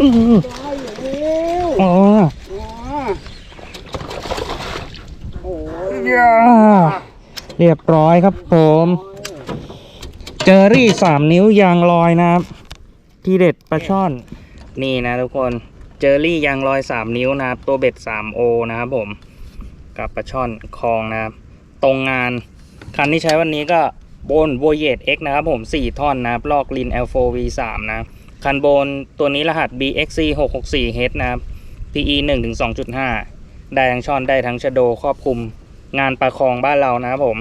อืมอ๋ออ๋อโอ้ยย่าเรียบร้อยครับผม เจอรี่สามนิ้วยางลอยนะครับ ทีเด็ดปลาช่อน นี่นะทุกคนเจอรี่ยางลอยสามนิ้วนะครับ ตัวเบ็ดสามโอนะครับผม กับปลาช่อนคลองนะครับ ตรงงานคันที่ใช้วันนี้ก็ บนโวเยต X นะครับผม 4 ท่อนนะครับ ลอกลิน L4 V3 นะครับคันโบนตัวนี้รหัส BXC 664 H นะครับ PE 1ถึง2.5 ได้ทั้งช่อนได้ทั้งชะโดครอบคลุมงานประคองบ้านเรานะครับผม